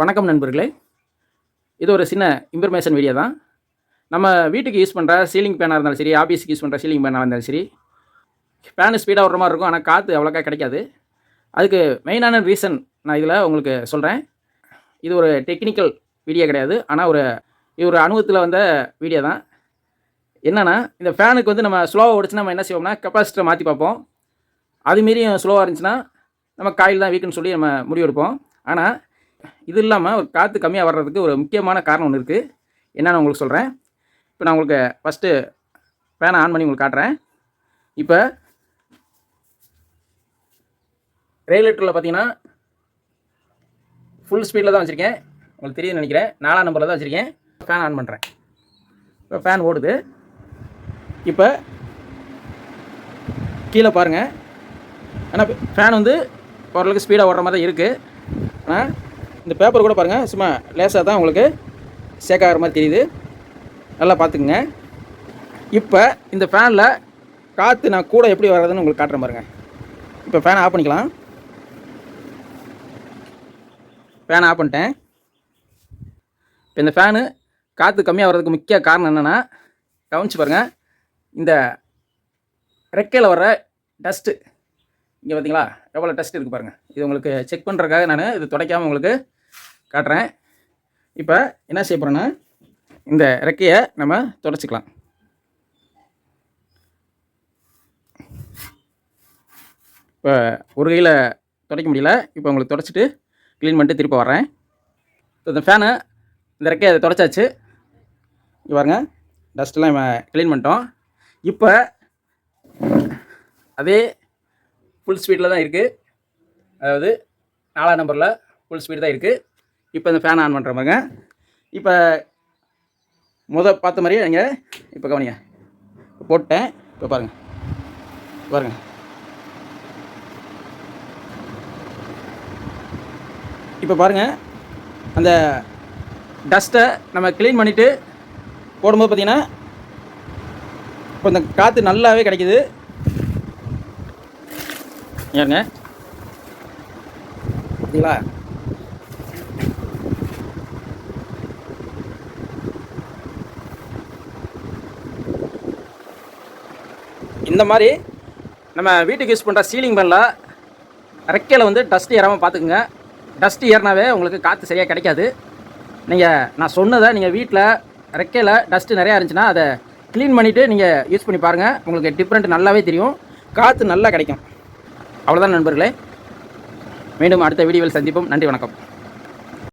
வணக்கம் நண்பர்களே. இது ஒரு சின்ன இன்ஃபர்மேஷன் வீடியோ தான். நம்ம வீட்டுக்கு யூஸ் பண்ணுற சீலிங் ஃபேனாக இருந்தாலும் சரி ஆஃபீஸுக்கு யூஸ் பண்ணுற சீலிங் பேனாக இருந்தாலும் சரி ஃபேனு ஸ்பீடாக வர மாதிரி இருக்கும். ஆனால் காற்று அவ்வளோக்கா கிடைக்காது. அதுக்கு மெயினான ரீசன் நான் இதில் உங்களுக்கு சொல்கிறேன் இது ஒரு டெக்னிக்கல் வீடியோ கிடையாது. ஆனால் ஒரு இது ஒரு அனுபவத்தில் வந்த வீடியோ தான். என்னென்னா இந்த ஃபேனுக்கு வந்து நம்ம ஸ்லோவாக ஓடிச்சுன்னா நம்ம என்ன செய்வோம்னா கெப்பாசிட்டரை மாற்றி பார்ப்போம். அதுமாரியும் ஸ்லோவாக இருந்துச்சுன்னா நம்ம காயில் தான் வீக்குன்னு சொல்லி நம்ம முடிவெடுப்போம். ஆனால் இது இல்லாமல் ஒரு காற்று கம்மியாக வர்றதுக்கு ஒரு முக்கியமான காரணம் ஒன்று இருக்குது என்னென்னு உங்களுக்கு சொல்கிறேன் இப்போ நான் உங்களுக்கு ஃபஸ்ட்டு ஃபேனை ஆன் பண்ணி உங்களுக்கு காட்டுறேன். இப்போ ரெகுலேட்டரில் பார்த்தீங்கன்னா ஃபுல் ஸ்பீடில் தான் வச்சுருக்கேன். உங்களுக்கு தெரியுதுன்னு நினைக்கிறேன். நாலாம் நம்பரில் தான் வச்சுருக்கேன். ஃபேன் ஆன் பண்ணுறேன் இப்போ ஃபேன் ஓடுது. இப்போ கீழே பாருங்கள் ஆனால் ஃபேன் வந்து ஓரளவுக்கு ஸ்பீடாக ஓடுற மாதிரி தான் இருக்குது ஆனால் இந்த பேப்பர் கூட பாருங்கள் சும்மா லேசாக தான் உங்களுக்கு சேக் ஆகிற மாதிரி தெரியுது. நல்லா பார்த்துக்குங்க. இப்போ இந்த ஃபேனில் காற்று நான் கூட எப்படி வர்றதுன்னு உங்களுக்கு காட்டுறேன் பாருங்க. இப்போ ஃபேனை ஆஃப் பண்ணிக்கலாம். ஃபேனை ஆஃப் பண்ணிட்டேன். இப்போ இந்த ஃபேனு காற்று கம்மியாக வர்றதுக்கு முக்கிய காரணம் என்னென்னா கவனிச்சு பாருங்கள் இந்த ரெக்கையில் வர்ற டஸ்ட்டு இங்கே பார்த்தீங்களா? எவ்வளோ டஸ்ட் இருக்குது பாருங்கள் இது உங்களுக்கு செக் பண்ணுறதுக்காக நான் இது துடைக்காமல் உங்களுக்கு காட்டுறேன். இப்போ என்ன செய்ய போகிறேன்னா இந்த ரெக்கையை நம்ம தொடச்சிக்கலாம். இப்போ ஒரு கையில் துடைக்க முடியல. இப்போ உங்களுக்கு தொடச்சிட்டு க்ளீன் பண்ணிட்டு திருப்பி வர்றேன். இப்போ இந்த ஃபேனை இந்த ரெக்கையை அதை துடைச்சாச்சு. இங்கே பாருங்க டஸ்ட்லாம் க்ளீன் பண்ணிட்டோம். இப்போ அதே ஃபுல் ஸ்பீடில் தான் இருக்குது அதாவது நாலாம் நம்பரில் ஃபுல் ஸ்பீடு தான் இருக்குது இப்போ இந்த ஃபேன் ஆன் பண்ணுற பாருங்க. இப்போ முத பார்த்த மாதிரியே நீங்கள் இப்போ கவனிங்க. போட்டேன். இப்போ பாருங்கள் பாருங்கள் இப்போ பாருங்கள் அந்த டஸ்ட்டை நம்ம க்ளீன் பண்ணிவிட்டு போடும்போது பார்த்தீங்கன்னா இப்போ இந்த காற்று நல்லாவே கிடைக்குது. ஏங்க பார்த்தீங்களா இந்த மாதிரி நம்ம வீட்டுக்கு யூஸ் பண்ணுற சீலிங் பண்ணல ரெக்கையில் வந்து டஸ்ட் ஏறாமல் பார்த்துக்குங்க. டஸ்ட் ஏறினாவே உங்களுக்கு காற்று சரியாக கிடைக்காது. நீங்கள் நான் சொன்னதை நீங்கள் வீட்டில் ரெக்கையில் டஸ்ட்டு நிறையா இருந்துச்சுன்னா அதை க்ளீன் பண்ணிவிட்டு நீங்கள் யூஸ் பண்ணி பாருங்கள் உங்களுக்கு டிஃப்ரெண்ட் நல்லாவே தெரியும். காற்று நல்லா கிடைக்கும். அவ்வளோதான் நண்பர்களே. மீண்டும் அடுத்த வீடியோவில் சந்திப்போம். நன்றி வணக்கம்.